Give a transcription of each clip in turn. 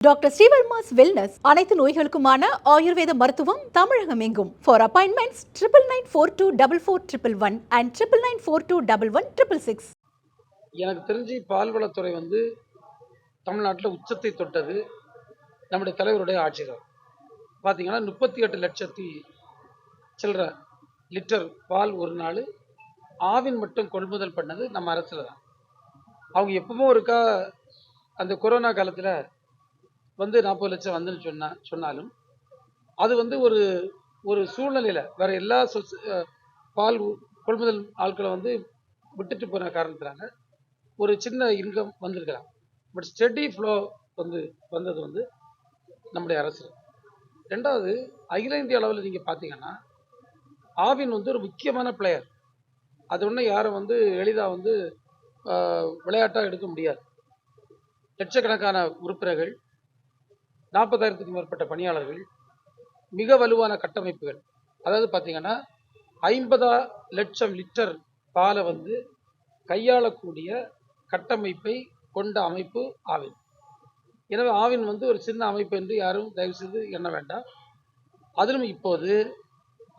Doctor Srivarma's wellness அனைத்து நோய்களுக்குமான ஆயுர்வேத மருத்துவம் தமிழகம் எங்கும் for appointments triple nine four two double four triple one and triple nine four two double one triple six எனக்கு தெரிஞ்சு பால்வளத்துறை வந்து தமிழ்நாட்டில் உச்சத்தை தொட்டது நம்முடைய தலைவருடைய ஆட்சியில் பார்த்தீங்கன்னா முப்பத்தி எட்டு லட்சத்தி சில்லற லிட்டர் பால் ஒரு நாள் ஆவின் மட்டும் கொள்முதல் பண்ணது நம்ம அரசில் தான் அவங்க எப்பவும் இருக்கா அந்த கொரோனா காலத்தில் வந்து நாற்பது லட்சம் வந்துன்னு சொன்னா சொன்னாலும் அது வந்து ஒரு ஒரு சூழ்நிலையில் வேற எல்லா சொச- பால் கொள்முதல் ஆட்களை வந்து விட்டுட்டு போன காரணத்தினால ஒரு சின்ன இன்கம் வந்திருக்கலாம். பட் ஸ்டெடி ஃப்ளோ வந்து வந்தது வந்து நம்முடைய அரசு. ரெண்டாவது அகில இந்திய அளவில் நீங்கள் பார்த்தீங்கன்னா ஆவின் வந்து ஒரு முக்கியமான பிளேயர் அது ஒன்றும் யாரும் வந்து எளிதாக வந்து விளையாட்டாக எடுக்க முடியாது. லட்சக்கணக்கான உறுப்பினர்கள் நாற்பதாயிரத்துக்கும் மேற்பட்ட பணியாளர்கள் மிக வலுவான கட்டமைப்புகள். அதாவது பார்த்தீங்கன்னா ஐம்பதா லட்சம் லிட்டர் பாலை வந்து கையாளக்கூடிய கட்டமைப்பை கொண்ட அமைப்பு ஆவின். எனவே ஆவின் வந்து ஒரு சின்ன அமைப்பு என்று யாரும் தயவு செய்து எண்ண வேண்டாம். அதிலும் இப்போது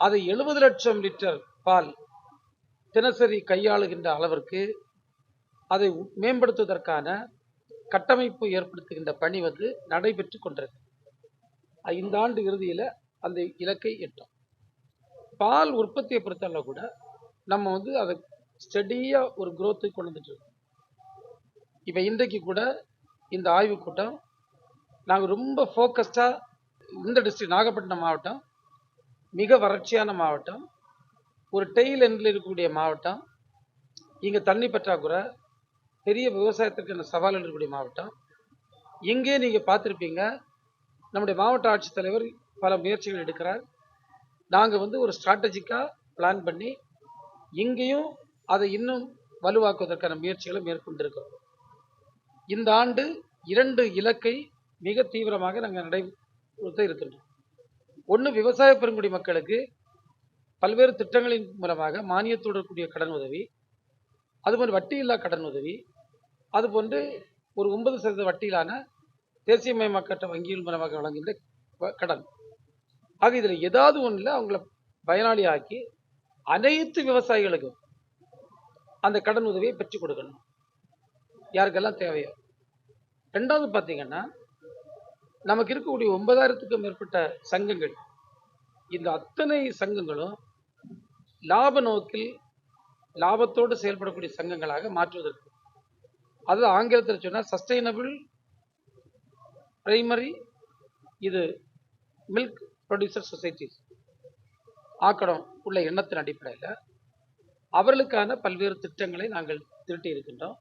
அதை எழுபது லட்சம் லிட்டர் பால் தினசரி கையாளுகின்ற அளவிற்கு அதை மேம்படுத்துவதற்கான கட்டமைப்பு ஏற்படுத்துகின்ற பணி வந்து நடைபெற்று கொண்டிருக்கு. அஹ் இந்த ஆண்டு இறுதியில் அந்த இலக்கை எட்டும். பால் உற்பத்தியை பொறுத்தளவு கூட நம்ம வந்து அதை ஸ்டெடியாக ஒரு growth கொண்டு வந்துட்டு இருக்கோம். இப்போ இன்றைக்கு கூட இந்த ஆய்வுக் கூட்டம் நாங்கள் ரொம்ப ஃபோக்கஸ்டாக இந்த டிஸ்ட்ரிக்ட் நாகப்பட்டினம் மாவட்டம் மிக வறட்சியான மாவட்டம் ஒரு டெய்ல் எண்டில் இருக்கக்கூடிய மாவட்டம் இங்கே தண்ணி பற்றாக்குறை பெரிய விவசாயத்திற்கான சவால் இருக்கக்கூடிய மாவட்டம். இங்கே நீங்கள் பார்த்துருப்பீங்க நம்முடைய மாவட்ட ஆட்சித்தலைவர் பல முயற்சிகள் எடுக்கிறார். நாங்கள் வந்து ஒரு ஸ்ட்ராட்டஜிக்காக பிளான் பண்ணி இங்கேயும் அதை இன்னும் வலுவாக்குவதற்கான முயற்சிகளை மேற்கொண்டிருக்கிறோம் இந்த ஆண்டு இரண்டு இலக்கை மிக தீவிரமாக நாங்கள் நடைபெறுத்த இருக்கின்றோம். ஒன்று விவசாய பெருங்குடி மக்களுக்கு பல்வேறு திட்டங்களின் மூலமாக மானியத்துடன் கூடிய கடன் உதவி. அதுபோன்று வட்டியில்லா கடன் உதவி அதுபோன்று ஒரு ஒன்பது சதவீத வட்டியிலான தேசியமயமாக்கப்பட்ட வங்கிகள் மூலமாக வழங்குகின்ற வ- கடன். ஆக இதில் ஏதாவது ஒன்றில் அவங்கள பயனாளி ஆக்கி அனைத்து விவசாயிகளுக்கும் அந்த கடன் உதவியை பெற்றுக் கொடுக்கணும். யாருக்கெல்லாம் தேவையோ. ரெண்டாவது பார்த்தீங்கன்னா நமக்கு இருக்கக்கூடிய ஒன்பதாயிரத்துக்கும் மேற்பட்ட சங்கங்கள் இந்த அத்தனை சங்கங்களும் லாப நோக்கில் லாபத்தோடு செயல்படக்கூடிய சங்கங்களாக மாற்றுவதற்கு. அது ஆங்கிலத்தில் சொன்னால் சஸ்டைனபிள் பிரைமரி இது மில்க் ப்ரொடியூசர் சொசைட்டிஸ் ஆக்கடம் உள்ள எண்ணத்தின் அடிப்படையில் அவர்களுக்கான பல்வேறு திட்டங்களை நாங்கள் திரட்டி இருக்கின்றோம்.